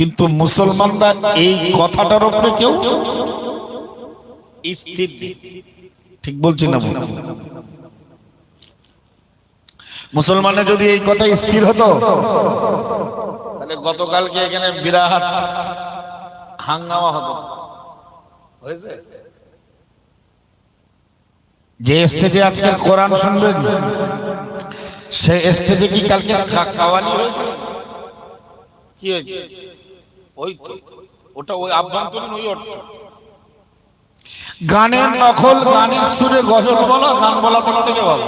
কিন্তু মুসলমানরা এই কথাটার উপরে কেউ স্থির। ঠিক বলছি না বল? মুসলমানের যদি এই কথা স্থির হতো, তাহলে গতকালকে এখানে বিরাট হাঙ্গামা হতো হয়েছে যে স্টেজে আজকে কোরআন শুনবেন সে স্টেজে কি কালকে খা- কাওয়ালি হয়েছে কি হয়েছে ওই তো ওটা ওই আভ্যন্তরীণ ওই অর্থ। গানের নকল গানের সুরে গজল বলা গান বলা তার থেকে ভালো।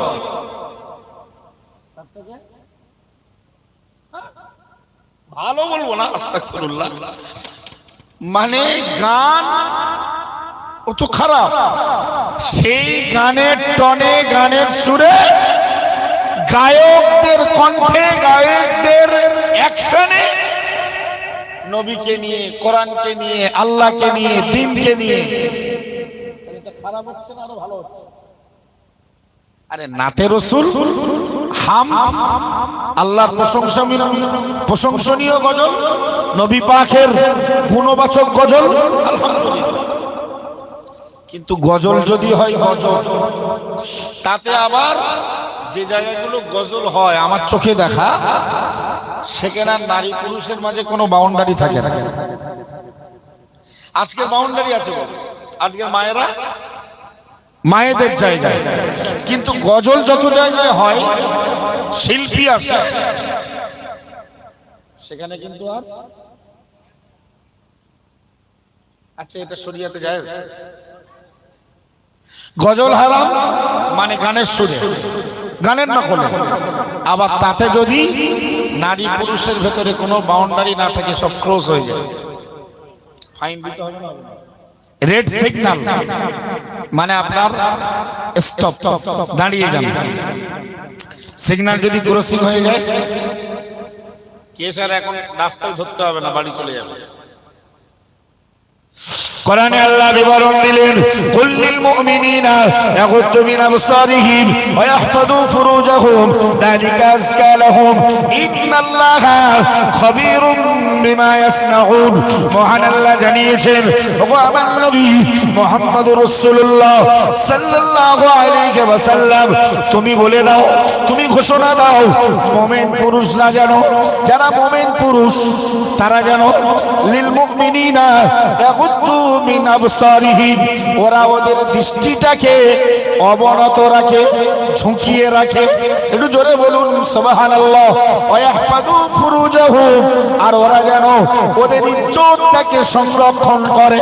ভালো বলব না আস্তাগফিরুল্লাহ। মানে গান ও তো খারাপ। সেই গানের টনে গানের সুরে গায়কদের কণ্ঠে গায়কদের অ্যাকশনে নবীকে নিয়ে কোরআনকে নিয়ে আল্লাহকে নিয়ে দিনকে নিয়ে। খারাপ হচ্ছে না আরও ভালো হচ্ছে? আরে নাতে রসুল হাম আল্লাহর প্রশংসা প্রশংসনীয় গজল নবী গুণবাচক গজল কিন্তু গজল যদি হয় গজল তাতে আবার যে জায়গাগুলো গজল হয় আমার চোখে দেখা সেখানে আর নারী পুরুষের মাঝে কোনো বাউন্ডারি থাকে না। আজকের বাউন্ডারি আছে আজকের মায়েরা মায়েদের জায়গায়। কিন্তু গজল যত জায়গায় হয়, শিল্পী আসে। সেখানে কিন্তু আর আচ্ছা এটা শরিয়াতে যায় গজল হারাম মানে গানের সুরে। গানের নকলে। আবার তাতে যদি নারী পুরুষের ভেতরে কোনো বাউন্ডারি না থাকে সব ক্রস হয়ে যায়। ফাইন দিতে হবে না। রেড সিগন্যাল মানে আপনার স্টপ দাঁড়িয়ে যান। সিগন্যাল যদি ক্রসিং হয়ে যায় কেস আর এখন রাস্তায় ধরতে হবে না বাড়ি চলে যাবে? কোরআনে আল্লাহ বিবরণ দিলেন কুল্লিল মুমিনিনা ইয়াগুদ্দু মিন আবসারিহিম ওয়া ইয়াহফাযু ফুরুজাহুম যালিকা আযকা লাহুম, ইন্নাল্লাহা খাবীরুম বিমা ইয়াসনাউন। মহান আল্লাহ জানিয়েছেন, ওগো আমার নবী মুহাম্মদুর রাসূলুল্লাহ সাল্লাল্লাহু আলাইহি ওয়াসাল্লাম, তুমি বলে দাও, তুমি ঘোষণা দাও, মুমিন পুরুষরা জানো? যারা মুমিন পুরুষ, তারা জানো, লিল মুমিনিনা ইয়াগুদ্দু ওরা ওদের দৃষ্টিটাকে অবনত রাখে, ঝুঁকিয়ে রাখে। একটু জোরে বলুন, সুবহানাল্লাহ। ওয়া ইয়াহফাযু ফুরুজাহুম। আর ওরা যেন ওদের ইজ্জতটাকে সংরক্ষণ করে।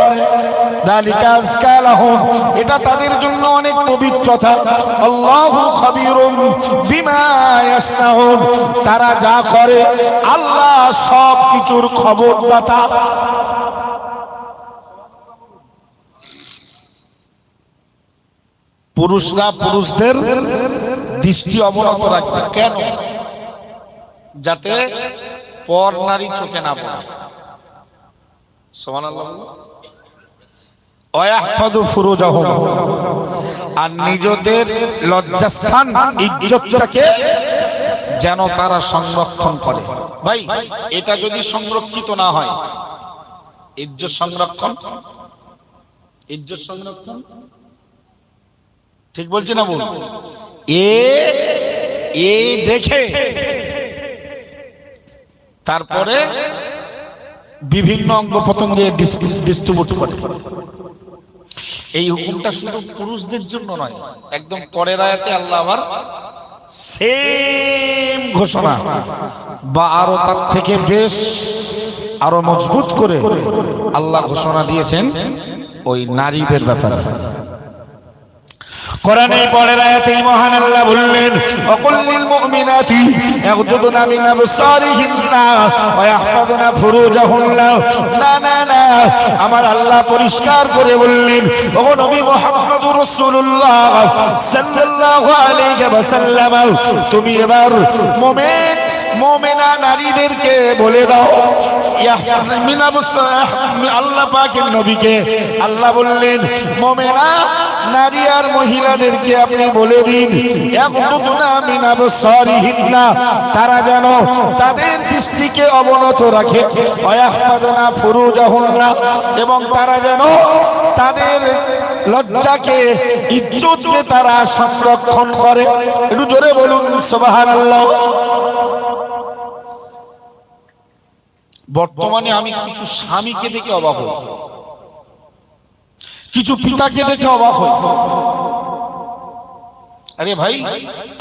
দালিকা আযকা লাহুম এটা তাদের জন্য অনেক পবিত্রতা। আল্লাহু খাবীরুম বিমা ইয়াসনাউন। তারা যা করে, আল্লাহ সব কিছুর খবর খবরদাতা। পুরুষরা পুরুষদের দৃষ্টি অবনত রাখবে। কেন? যাতে পর নারী চোখে না পড়ে। আর নিজেদের লজ্জাস্থান, ইজ্জতটাকে যেন তারা সংরক্ষণ করে। ভাই, এটা যদি সংরক্ষিত না হয়, ইজ্জত সংরক্ষণ? ইজ্জত সংরক্ষণ? ঠিক বলছি না বল এ এ দেখে তারপরে বিভিন্ন অঙ্গ প্রত্যঙ্গে ডিস্ট্রিবিউট করে। এই হুকুমটা শুধু পুরুষদের জন্য নয়, একদম পরের আয়াতে আল্লাহ আবার সেম ঘোষণা, বা আরও তার থেকে বেশ আরও মজবুত করে আল্লাহ ঘোষণা দিয়েছেন ওই নারীদের ব্যাপারে। কোরআনে পরের আয়াতে মহান আল্লাহ বললেন, অকুল লিল মুমিনাতি ইয়াগদুদনা মিন আবসারিহিন্না ওয়া ইয়াহফাযুনা ফুরুজাহুন্না না না না, আমার আল্লাহ পরিষ্কার করে বললেন, ও নবী মুহাম্মদুর রাসূলুল্লাহ সাল্লাল্লাহু আলাইহি ওয়াসাল্লাম, তুমি এবার মুমিন, মোমেনা নারীদেরকে বলে দাও আল্লাহ পাকের নবীকে। আল্লাহ বললেন, মোমেনা নারী আর মহিলাদেরকে আপনি বলে দিন তারা যেন তাদের দৃষ্টিকে অবনত রাখে। এবং তারা যেন তাদের লজ্জাকে, ইজ্জতকে তারা সংরক্ষণ করে। একটু জোরে বলুন বর্তমানে আমি কিছু স্বামীকে দেখে অবাক হই। কিছু পিতাকে দেখে অবাক হই। আরে ভাই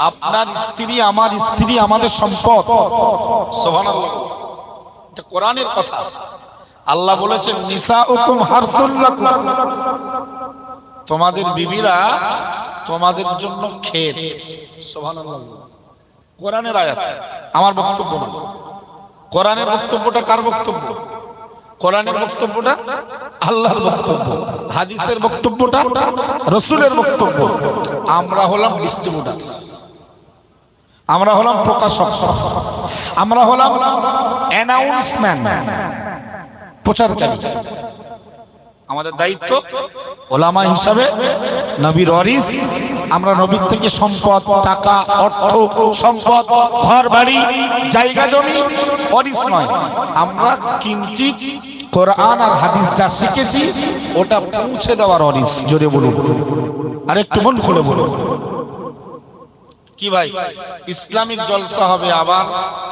আপনার স্ত্রী আমার স্ত্রী আমাদের সম্পদ। এটা কোরআনের কথা। আল্লাহ বলেছেন নিসা হুকুম হারসুল্লাকুম তোমাদের বিবিরা তোমাদের জন্য ক্ষেত। সুবহানাল্লাহ। কোরআনের আয়াত। আমার বক্তব্য না কোরআনের বক্তব্যটা কার বক্তব্য? কোরআনের বক্তব্যটা? আল্লাহর বক্তব্য। হাদিসের বক্তব্যটা? রসুলের বক্তব্য। আমরা হলাম ডিস্ট্রিবিউটার আমরা হলাম প্রকাশক। আমরা হলাম অ্যানাউন্সম্যান প্রচারকারী। আমাদের দায়িত্ব ওলামা হিসাবে নবীর অরিস আমরা নবীর থেকে সম্পদ, টাকা, অর্থ, সম্পদ ঘর বাড়ি জায়গা, জমি অরিস নয়। আমরা কিঞ্চিত কোরআন আর হাদিস যা শিখেছি, ওটা পৌঁছে দেওয়ার অরিস জোরে বলুন। আর একটু মন খুলে বলুন। কি ভাই? ইসলামিক জলসা হবে আবার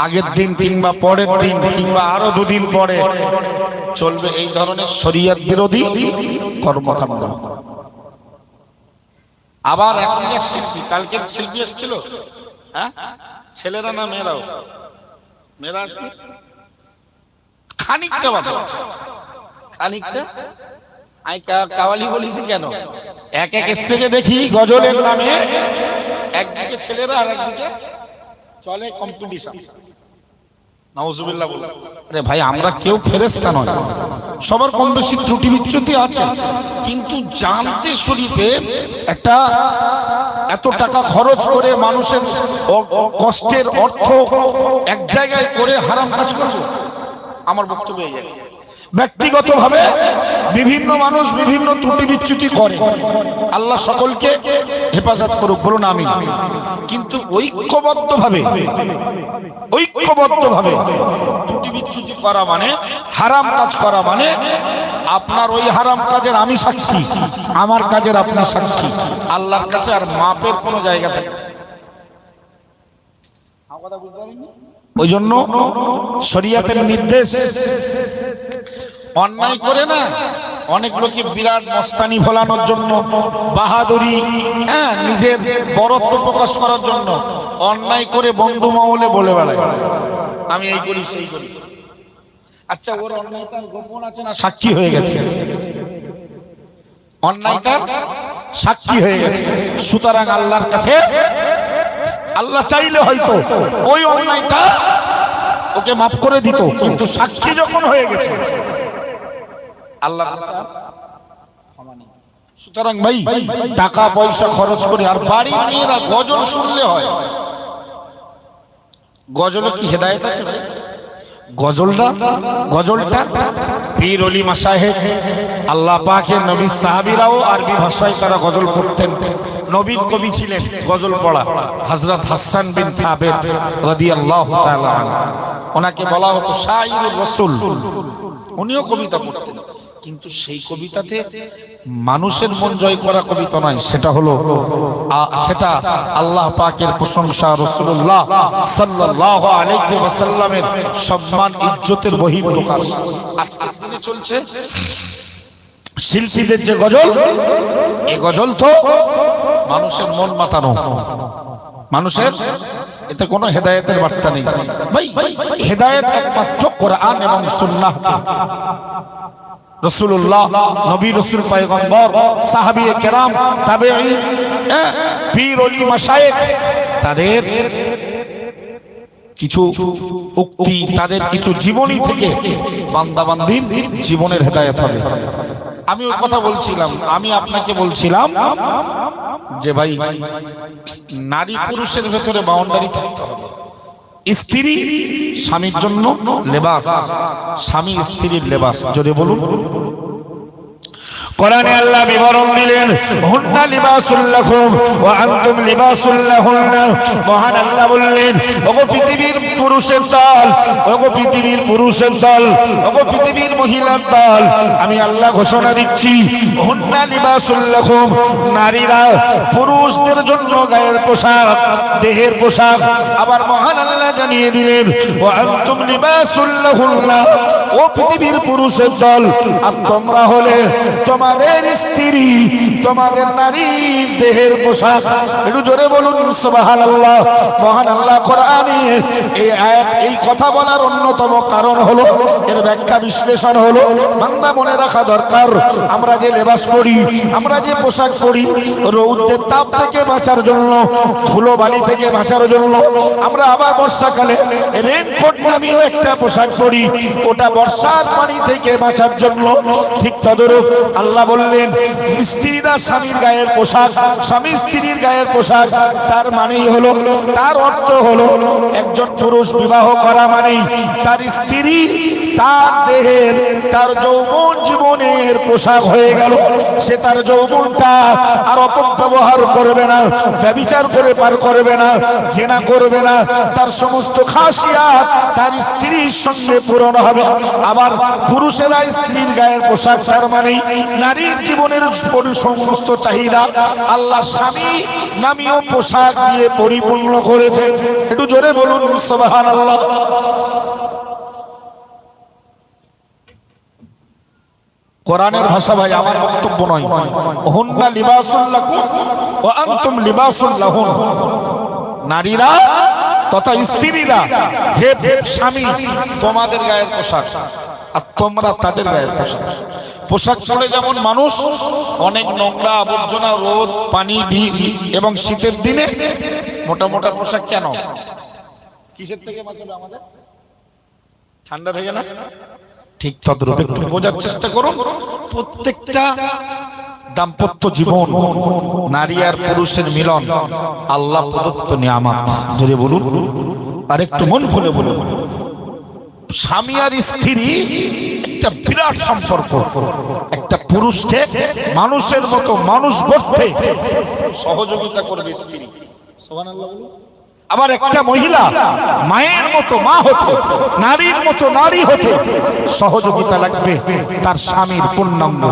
আগের দিন কিংবা পরের দিন কিংবা আরও দুদিন পরে। চলবে এই ধরনের শরিয়ত বিরোধী কর্মকাণ্ড। আবার এখনকার শিল্পী, কালকের শিল্পী এসেছিল? হ্যাঁ? ছেলেরা না মেয়েরাও? মেয়েরা আসবে খানিকটা বাঁচো খানিকটা? আই কাওয়ালি বলিছি কেন? এক এক স্টেজে দেখি গজলের নামে। একদিকে ছেলেরা আর একদিকে চলে কম্পিটিশন ভাই, আমরা কেউ সবার কম বেশি ত্রুটি বিচ্যুতি আছে। কিন্তু জানতে শরীফে একটা এত টাকা খরচ করে মানুষের কষ্টের অর্থ এক জায়গায় করে হারাম কাজ করছ। আমার বক্তব্য এই জায়গায়। ব্যক্তিগতভাবে বিভিন্ন মানুষ বিভিন্ন ত্রুটি বিচ্যুতি করে। আল্লাহ সকলকে হেফাজত করুক বলুন আমি কিন্তু ঐক্যবদ্ধভাবে ঐক্যবদ্ধভাবে ত্রুটি বিচ্যুতি করা মানে হারাম কাজ করা মানে আপনার ওই হারাম কাজের আমি সাক্ষী আমার কাজের আপনি সাক্ষী। আল্লাহর কাছে আর মাপের কোনো জায়গা থাকে না। ওই জন্য শরিয়াতের নির্দেশ। অন্যায় করে না। অনেক লোকে বিরাট মস্তানি ফলানোর জন্য, বাহাদুরি হ্যাঁ নিজের বরত্ব প্রকাশ করার জন্য অন্যায় করে বন্ধু মহলে বলে বেড়ায়। আমি এই করি, সেই করি। আচ্ছা ওর অন্যায়টার গোপন আছে না, সাক্ষী হয়ে গেছে। অন্যায়টার সাক্ষী হয়ে গেছে। সুতরাং আল্লাহর কাছে আল্লাহ চাইলে হয়তো ওই অন্যায়টা ওকে মাফ করে দিত, কিন্তু সাক্ষী যখন হয়ে গেছে, আল্লাহ সুতরাং ভাই, টাকা, পয়সা খরচ করে, আর বাড়ির মেয়েরা গজল শুনলে হয়। গজলে কি হেদায়েত আছে? গজলটা গজলটা? পীর অলি মাসাহেব আল্লাহ পাকের নবী সাহাবীরাও আরবি ভাষায় তারা গজল করতেন। নবীর কবি ছিলেন, গজল পড়া, হযরত হাসান বিন সাবেত রাদিয়াল্লাহু ওনাকে বলা হতো শাইরুর রাসূল। উনিও কবিতা পড়তেন। কিন্তু সেই কবিতাতে মানুষের মন জয় করা কবিতা নয়, সেটা হলো সেটা আল্লাহ পাকের প্রশংসা রসুল্লাহ সাল্লাল্লাহু আলাইহি সম্মান, ইজ্জতের বহিঃপ্রকাশ। আজকের দিনে চলছে শিল্পীদের যে গজল এ গজল তো মানুষের মন মাতানো। মানুষের এতে কোনো হেদায়েতের বার্তা নেই। ভাই হেদায়েত একমাত্র কোরআন এবং সুন্নাহ রসুল্লাহ নবী রসুল পয়গম্বর সাহাবি কেরাম তাবেঈন হ্যাঁ, পীর অলি মাশায়েখ তাদের কিছু উক্তি তাদের কিছু জীবনী থেকে বান্দাবান্দির জীবনের হেদায়েত হবে। আমি ওই কথা বলছিলাম, আমি আপনাকে বলছিলাম যে ভাই, নারী পুরুষের ভেতরে বাউন্ডারি থাকতে হবে। স্ত্রী স্বামীর জন্য লেবাস, স্বামী স্ত্রীর লেবাস, যদি বলুন। কোরআনে আল্লাহ বিবরণ দিলেন, হুন্না লিবাসুল লাকুম ওয়া আনতুম লিবাসুল লাহুন্না। মহান আল্লাহ বললেন, ওগো পৃথিবীর পুরুষের দল, ওগো পৃথিবীর পুরুষের দল, ওগো পৃথিবীর মহিলার দল, আমি আল্লাহ ঘোষণা দিচ্ছি, হুন্না লিবাসুল লাকুম, নারীরা পুরুষদের জন্য গায়ের পোশাক, দেহের পোশাক। আবার মহান আল্লাহ জানিয়ে দিলেন, ওয়া আনতুম লিবাসুল লাহুন্না। ও পৃথিবীর পুরুষের দল, আর তোমরা হলে তোমাদের স্ত্রী, তোমাদের নারী দেহের পোশাক। একটু জোরে বলুন সুবাহান আল্লাহ মহান আল্লাহ কোরআনে এই আয়াত, এই কথা বলার অন্যতম কারণ হলো, এর ব্যাখ্যা বিশ্লেষণ হলো বাংলা মনে রাখা দরকার, আমরা যে লেবাস পরি, আমরা যে পোশাক পরি, রৌদ্রের তাপ থেকে বাঁচার জন্য, ধুলো বালি থেকে বাঁচার জন্য, আমরা আবার বর্ষাকালে রেনকোট নামীয় একটা পোশাক পরি, ওটা বর্ষার পানি থেকে বাঁচার জন্য, ঠিক তদরূপ আল্লাহ বললেন, স্ত্রীরা স্বামীর গায়ের পোশাক, স্বামী স্ত্রীর গায়ের পোশাক, তার মানেই হলো, তার অর্থ হলো একজন পুরুষ বিবাহ করা মানেই তার স্ত্রী তার দেহের, তার যৌবন জীবনের পোশাক হয়ে গেল। সে তার যৌবনটা আর অপব্যবহার করবে না, ব্যবিচার করে পার করবে না, জেনা করবে না। তার সমস্ত খাসিয়াত তার স্ত্রীর সঙ্গে পূরণ হবে। আবার পুরুষেরা স্ত্রীর গায়ের পোশাক, তার মানে নারীর জীবনের সমস্ত চাহিদা আল্লাহ স্বামী নামীয় পোশাক দিয়ে পরিপূর্ণ করেছে একটু জোরে বলুন সবাহান আল্লাহ কোরআনের ভাষা ভাই, আমার বক্তব্য নয়। লিবাসুল্লাহুন নারীরা তথা স্ত্রীরা, হে স্বামী, তোমাদের গায়ের পোশাক আর তোমরা তাদের গায়ের পোশাক। পোশাক পরে যেমন মানুষ, অনেক নোংরা আবর্জনা, রোদ, পানি এবং শীতের দিনে মোটা মোটা পোশাক কেন? কিসের থেকে বাঁচাবে আমাদের? ঠান্ডা থেকে না? ঠিক তদ্রূপ একটু বোঝার চেষ্টা করুন। প্রত্যেকটা দাম্পত্য জীবন, নারী আর পুরুষের মিলন, আল্লাহ প্রদত্ত নিয়ামত। যদি বলুন আর একটু মন খুলে বলুন। স্বামী আর স্ত্রী একটা বিরাট সম্পর্ক। একটা পুরুষকে মানুষের মতো মানুষ গড়তে সহযোগিতা করবে স্ত্রী। আবার একটা মহিলা মায়ের মতো মা হতে, নারীর মতো নারী হতে, সহযোগিতা লাগবে তার স্বামীর পূর্ণাঙ্গ।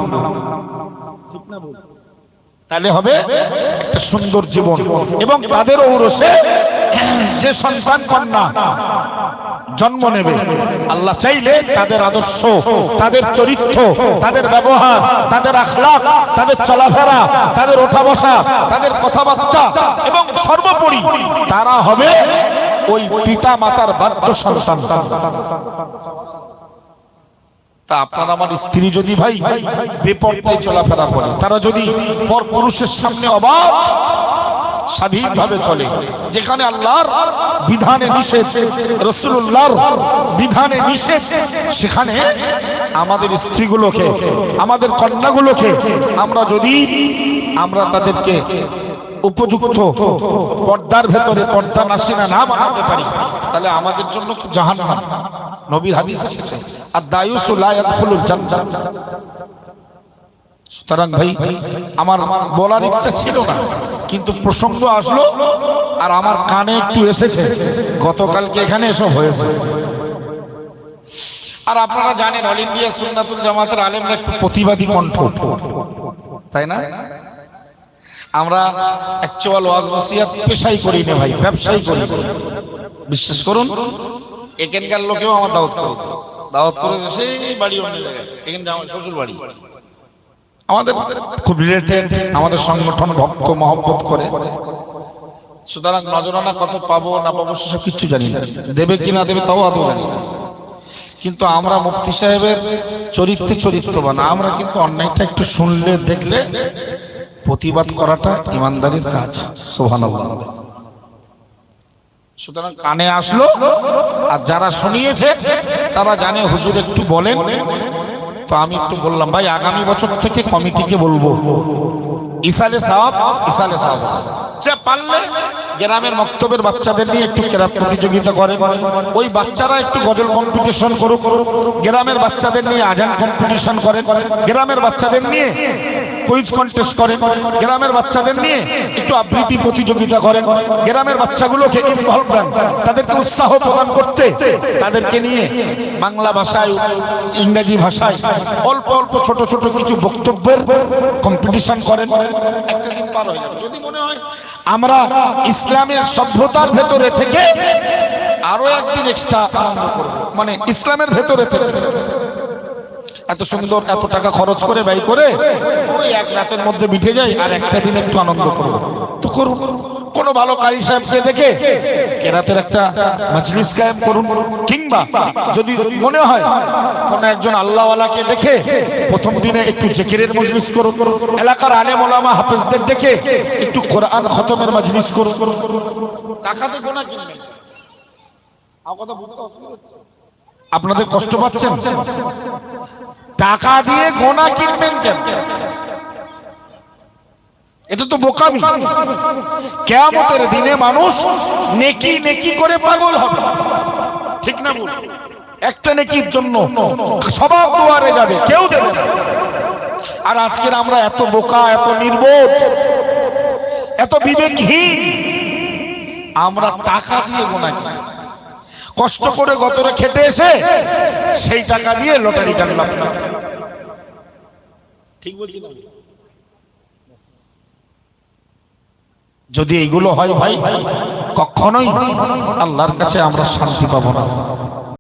তাহলে হবে একটা সুন্দর জীবন এবং তাদের ঔরসে যে সন্তান কন্যা জন্ম নেবে, আল্লাহ চাইলে তাদের আদর্শ, তাদের চরিত্র, তাদের ব্যবহার, তাদের আখলাক তাদের চলাফেরা, তাদের ওঠা বসা তাদের কথাবার্তা সর্বোপরি তারা হবে ওই পিতা মাতার বাধ্য সন্তান। তা আপনার আমার স্ত্রী যদি ভাই বেপর্দায় চলাফেরা করে, তারা যদি পর পুরুষের সামনে অবাক স্বাধীনভাবে চলে, যেখানে আল্লাহর বিধানে নিষেধ রসুল্লাহর বিধানে নিষেধ, সেখানে আমাদের স্ত্রীগুলোকে, আমাদের কন্যাগুলোকে আমরা যদি, আমরা তাদেরকে উপযুক্ত পর্দার ভেতরে পর্দা নাসিনা না বানাতে পারি, তাহলে আমাদের জন্য জাহান নবীর হাদিস এসেছে আর দায়ুসু সুতরাং ভাই, আমার বলার ইচ্ছা ছিল না, কিন্তু প্রসঙ্গ আসলো আর আমার কানে একটু এসেছে, গতকালকে এখানে এসব হয়েছে। আর আপনারা জানেন অল ইন্ডিয়া সুন্নাতুল জামাতের আলেমরা একটু প্রতিবাদী কণ্ঠ। তাই না? আমরা অ্যাকচুয়াল ওয়াজ বসিয়াত পেশাই করি না ভাই ব্যবসায়ী করি। বিশ্বাস করুন, এখানকার লোকেও আমার দাওয়াত করে। দাওয়াত করে সেই বাড়ি অন্য জায়গায়, এখানে আমার শ্বশুর বাড়ি। আমাদের খুব রিলেটেড আমাদের সংগঠন ভক্ত মহব্বত করে। সুতরাং নজরানা কত পাবো না পাবো সেসব কিচ্ছু জানি না। দেবে কি না দেবে তাও আদৌ জানি না। কিন্তু আমরা মুফতি সাহেবের চরিত্রে চরিত্রবান। আমরা কিন্তু অন্যায়টা একটু শুনলে, দেখলে প্রতিবাদ করাটা ইমানদারির কাজ সোহান সুতরাং কানে আসলো, আর যারা শুনিয়েছে, তারা জানে, হুজুর একটু বলেন। তো আমি একটু বললাম, ভাই, আগামী বছর থেকে কমিটিকে বলব। ইসালে সাহাব ইসালে সাহাব যে পারলে গ্রামের মক্তবের বাচ্চাদের নিয়ে একটু কেরাত প্রতিযোগিতা করে ওই বাচ্চারা একটু গজল কম্পিটিশন করুক। গ্রামের বাচ্চাদের নিয়ে আজান কম্পিটিশন করে গ্রামের বাচ্চাদের নিয়ে কুইজ কন্টেস্ট করেন। গ্রামের বাচ্চাদের নিয়ে একটু আবৃত্তি প্রতিযোগিতা করেন। গ্রামের বাচ্চাগুলোকে ইনভলভ করেন তাদেরকে উৎসাহ প্রদান করতে তাদেরকে নিয়ে বাংলা ভাষায়, ইংরেজি ভাষায় অল্প অল্প ছোট ছোট কিছু বক্তব্যের কম্পিটিশন করেন। একটা দিন পার হয়ে যাবে। যদি মনে হয় আমরা ইসলামের সভ্যতার ভেতরে থেকে আরও একদিন এক্সট্রা মানে ইসলামের ভেতরে থেকে। এত সুন্দর এত টাকা খরচ করে ব্যয় করে ওই এক রাতের মধ্যে মিটে যায় আর একটা দিন একটু আনন্দ করব। তো করুন। কোনো ভালো কারি সাহেবকে দেখে কেরাতের একটা মজলিস কায়েম করুন। কিংবা যদি মনে হয় কোন একজন আল্লাহওয়ালাকে দেখে প্রথম দিনে একটু জেকিরের মজলিস করুন। এলাকার আলেম ওলামা হাফেজদের দেখে একটু কোরআন খতমের মজলিস করুন। টাকাতে গোনা কিনবেন। আমার কথা বুঝতে অসুবিধা হচ্ছে? আপনাদের কষ্ট পাচ্ছেন? টাকা দিয়ে গোনা কিনবেন কেন? এটা তো বোকামি। কেয়ামতের দিনে মানুষ নেকি নেকি করে পাগল হবে। ঠিক না বল একটা নেকির জন্য সবার দুয়ারে যাবে, কেউ দেবে না। আর আজকের আমরা এত বোকা, এত নির্বোধ, এত বিবেকহীন, আমরা টাকা দিয়ে গোনা কিনি। কষ্ট করে গতরে খেটে এসে সেই টাকা দিয়ে লটারি কাটলাম ঠিক বলছি না? যদি এইগুলো হয় ভাই কখনোই আল্লাহর কাছে আমরা শান্তি পাবো না